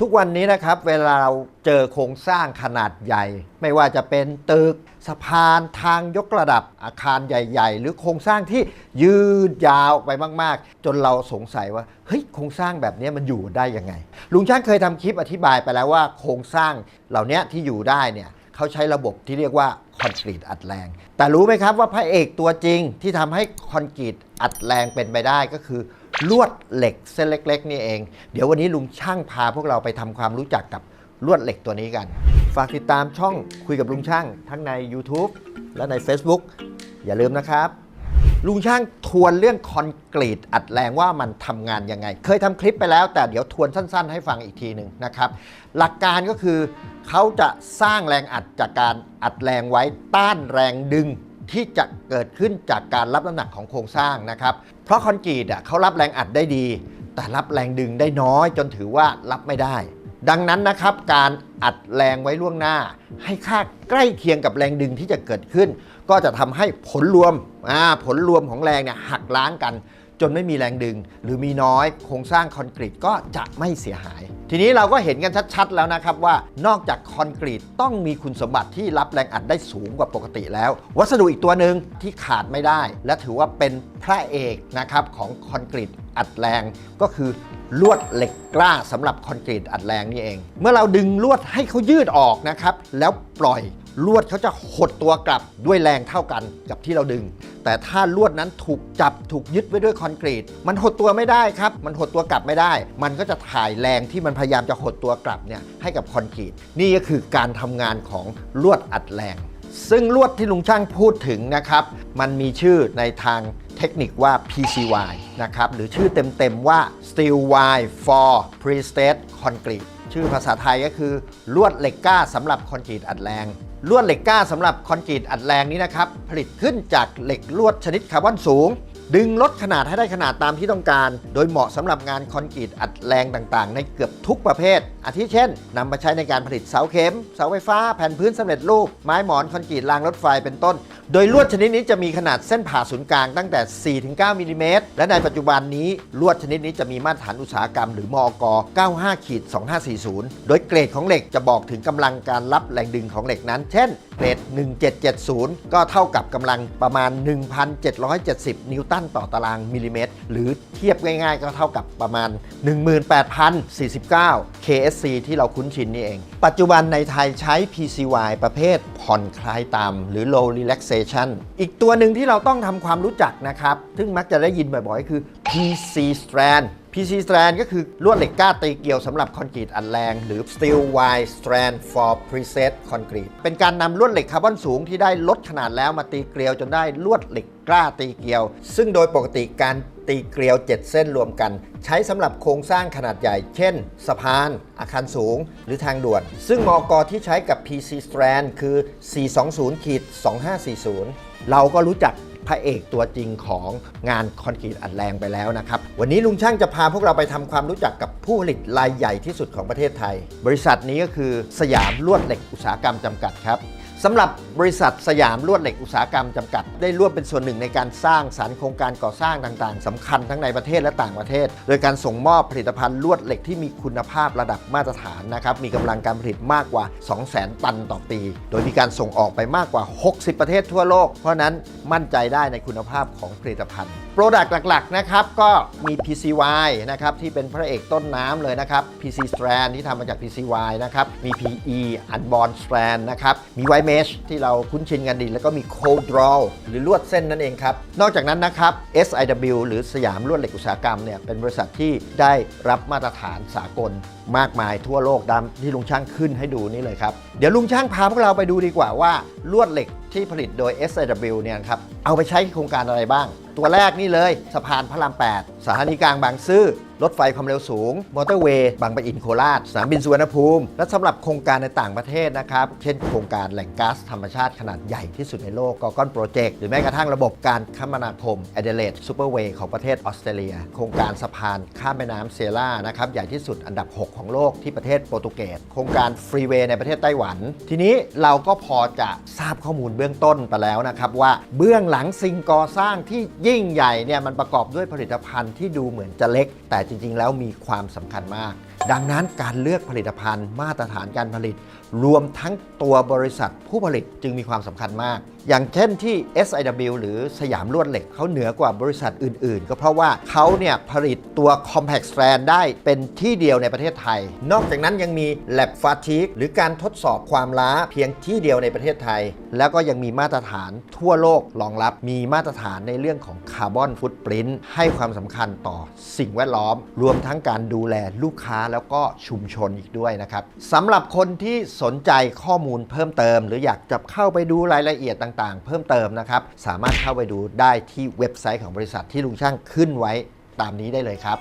ทุกวันนี้นะครับเวลาเราเจอโครงสร้างขนาดใหญ่ ไม่ว่าจะเป็นตึกสะพานทางยกระดับอาคารใหญ่ ๆ หรือโครงสร้างที่ยืดยาวไปมาก ๆ จนเราสงสัยว่าเฮ้ยโครงสร้างแบบนี้มันอยู่ได้ยังไง ลุงช่างเคยทำคลิปอธิบายไปแล้วว่าโครงสร้างเหล่านี้ที่อยู่ได้เนี่ยเขาใช้ระบบที่เรียกว่าคอนกรีตอัดแรง แต่รู้ไหมครับว่าพระเอกตัวจริงที่ทำให้คอนกรีตอัดแรงเป็นไปได้ก็คือ ลวดเหล็กเส้นเล็ก ๆ นี่เอง เดี๋ยววันนี้ลุงช่างพาพวกเราไปทำความรู้จักกับลวดเหล็กตัวนี้กัน ฝากติดตามช่องคุยกับลุงช่าง ทั้งใน YouTube และใน Facebook อย่าลืมนะครับ ลุงช่างทวนเรื่องคอนกรีตอัดแรงว่ามันทำงานยังไง เคยทำคลิปไปแล้วแต่เดี๋ยวทวนสั้น ๆ ให้ฟังอีกทีหนึ่งนะครับ หลักการก็คือเขาจะสร้างแรงอัดจากการอัดแรงไว้ต้านแรงดึง ที่จะเกิดขึ้นจากการรับน้ำหนักของโครงสร้างนะครับ เพราะคอนกรีตอะเขารับแรงอัดได้ดี แต่รับแรงดึงได้น้อยจนถือว่ารับไม่ได้ ดังนั้นนะครับการอัดแรงไว้ล่วงหน้า ให้ค่าใกล้เคียงกับแรงดึงที่จะเกิดขึ้น ก็จะทำให้ผลรวมผลรวมของแรงเนี่ยหักล้างกัน จนไม่มีแรงดึง หรือมีน้อยโครงสร้างคอนกรีตก็จะไม่เสียหาย ทีนี้เราก็เห็นกันชัดๆแล้วนะครับว่านอกจากคอนกรีตต้องมีคุณสมบัติที่รับแรงอัดได้สูงกว่าปกติแล้ว วัสดุอีกตัวหนึ่งที่ขาดไม่ได้ และถือว่าเป็นพระเอกนะครับของคอนกรีตอัดแรงก็คือลวดเหล็กกล้าสำหรับคอนกรีตอัดแรงนี่เอง เมื่อเราดึงลวดให้เขายืดออกนะครับแล้วปล่อย ลวดเขาจะหดตัวกลับด้วยแรงเท่ากันกับที่เราดึง แต่ถ้าลวดนั้นถูกจับถูกยึดไว้ด้วยคอนกรีต มันหดตัวไม่ได้ครับ มันหดตัวกลับไม่ได้ มันก็จะถ่ายแรงที่มันพยายามจะหดตัวกลับเนี่ยให้กับคอนกรีต นี่ก็คือการทำงานของลวดอัดแรง ซึ่งลวดที่ลุงช่างพูดถึงนะครับ มันมีชื่อในทางเทคนิคว่า PCY นะครับ หรือชื่อเต็มๆว่า Steel Wire for Pre-State Concrete ชื่อภาษาไทยก็คือลวดเหล็กกล้าสำหรับคอนกรีตอัดแรง ลวดเหล็กก้าสำหรับคอนกรีตอัดแรงนี้นะครับ ผลิตขึ้นจากเหล็กลวดชนิดคาร์บอนสูง ดึงลดขนาดให้ได้ขนาดตามที่ต้องการ โดยเหมาะสำหรับงานคอนกรีตอัดแรงต่างๆ ในเกือบทุกประเภท อาทิเช่นนำมาใช้ในการผลิตเสาเข็ม เสาไฟฟ้า แผ่นพื้นสำเร็จรูป ไม้หมอนคอนกรีตรางรถไฟเป็นต้น โดยลวดชนิดนี้จะมีขนาดเส้นผ่าศูนย์กลางตั้งแต่ 4-9มิลลิเมตรและในปัจจุบันนี้ลวดชนิดนี้จะมีมาตรฐานอุตสาหกรรมหรือมอก95ขีด2540 โดยเกรดของเหล็กจะบอกถึงกำลังการรับแรงดึงของเหล็กนั้น เช่น เกรด 1770 ก็เท่ากับกำลังประมาณ 1,770 นิวตันต่อตารางมิลลิเมตร หรือเทียบง่ายๆ ก็เท่ากับประมาณ 18,049 SC ที่เราคุ้นชินนี่เอง ปัจจุบันในไทยใช้ PCY ประเภทผ่อนคลายต่ำหรือ low relaxation อีกตัวหนึ่งที่เราต้องทำความรู้จักนะครับ ซึ่งมักจะได้ยินบ่อยๆ คือ PC strand PC strand ก็คือลวดเหล็กกล้าตีเกลียวสำหรับคอนกรีตอัดแรง หรือ steel wire strand for preset concrete เป็นการนำลวดเหล็กคาร์บอนสูงที่ได้ลดขนาดแล้วมาตีเกลียวจนได้ลวดเหล็กกล้าตีเกลียว ซึ่งโดยปกติการ ตีเกลียว 7 เส้นรวมกัน ใช้สำหรับโครงสร้างขนาดใหญ่ เช่น สะพาน อาคารสูง หรือทางด่วน ซึ่งมอกที่ใช้กับ PC strand คือ 420ขีด2540 เราก็รู้จักพระเอกตัวจริงของงานคอนกรีตอัดแรงไปแล้วนะครับ วันนี้ลุงช่างจะพาพวกเราไปทำความรู้จักกับผู้ผลิตรายใหญ่ที่สุดของประเทศไทย บริษัทนี้ก็คือสยามลวดเหล็กอุตสาหกรรมจำกัดครับ สำหรับบริษัทสยามลวดเหล็กอุตสาหกรรมจำกัด ได้ร่วมเป็นส่วนหนึ่งในการสร้างสรรค์โครงการก่อสร้างต่างๆสำคัญทั้งในประเทศและต่างประเทศ โดยการส่งมอบผลิตภัณฑ์ลวดเหล็กที่มีคุณภาพระดับมาตรฐานนะครับมีกำลังการผลิตมากกว่า 200,000 ตันต่อปี โดยมีการส่งออกไปมากกว่า 60 ประเทศทั่วโลก เพราะนั้นมั่นใจได้ในคุณภาพของผลิตภัณฑ์โปรดักต์หลักๆนะครับก็มี PCY นะครับที่เป็นพระเอกต้นน้ำเลยนะครับ PC Strand ที่ทำมาจาก PCY นะครับมี PE Unborn Strand นะครับมี White Mesh ที่เราคุ้นชินกันดี แล้วก็มี Cold Draw หรือลวดเส้นนั่นเองครับ นอกจากนั้นนะครับ SIW หรือสยามลวดเหล็กอุตสาหกรรมเนี่ยเป็นบริษัทที่ได้รับมาตรฐานสากลมากมายทั่วโลกดำที่ลุงช่างขึ้นให้ดูนี่เลยครับ เดี๋ยวลุงช่างพาพวกเราไปดูดีกว่าว่าลวดเหล็ก ที่ผลิตโดย SIW เนี่ยครับเอาไปใช้โครงการอะไรบ้าง ตัวแรกนี่เลยสะพานพระราม 8 สถานีกลางบางซื่อรถไฟความเร็วสูง มอเตอร์เวย์ บางปะอินโคราช สนามบินสุวรรณภูมิ และสำหรับโครงการในต่างประเทศนะครับ เช่นโครงการแหล่งก๊าซธรรมชาติขนาดใหญ่ที่สุดในโลกกอกอนโปรเจกต์หรือแม้กระทั่งระบบการคมนาคม a d e l a i d e Superway ของประเทศออสเตรเลีย โครงการสะพานข้ามแม่น้ำเซล่านะครับใหญ่ที่สุดอันดับ 6 ของโลกที่ประเทศโปรตุเกสโครงการฟรีเวย์ในประเทศไต้หวัน ทีนี้เราก็พอจะทราบข้อมูลเบื้องต้นไปแล้วนะครับว่าเบื้องหลังสิ่งก่อสร้างที่ยิ่งใหญ่เนี่ยมันประกอบด้วยผลิตภัณฑ์ที่ดูเหมือนจะเล็ก แต่จริง ๆ แล้วมีความสำคัญมาก ดังนั้นการเลือกผลิตภัณฑ์มาตรฐานการผลิต รวมทั้งตัวบริษัทผู้ผลิตจึงมีความสำคัญมาก อย่างเช่นที่ SIW หรือสยามลวดเหล็กเขาเหนือกว่าบริษัทอื่น ๆ ก็เพราะว่าเขาเนี่ยผลิตตัว Compact Strand ได้เป็นที่เดียวในประเทศไทย นอกจากนั้นยังมี Lab Fatigue หรือการทดสอบความล้าเพียงที่เดียวในประเทศไทย แล้วก็ยังมีมาตรฐานทั่วโลกรองรับมีมาตรฐานในเรื่องของคาร์บอนฟุตปรินท์ให้ความสำคัญต่อสิ่งแวดล้อม รวมทั้งการดูแลลูกค้าแล้วก็ชุมชนอีกด้วยนะครับสำหรับคนที่สนใจข้อมูลเพิ่มเติม หรืออยากจะเข้าไปดูรายละเอียดต่างๆ เพิ่มเติมนะครับสามารถเข้าไปดูได้ที่เว็บไซต์ของบริษัทที่ลุงช่างขึ้นไว้ตามนี้ได้เลยครับ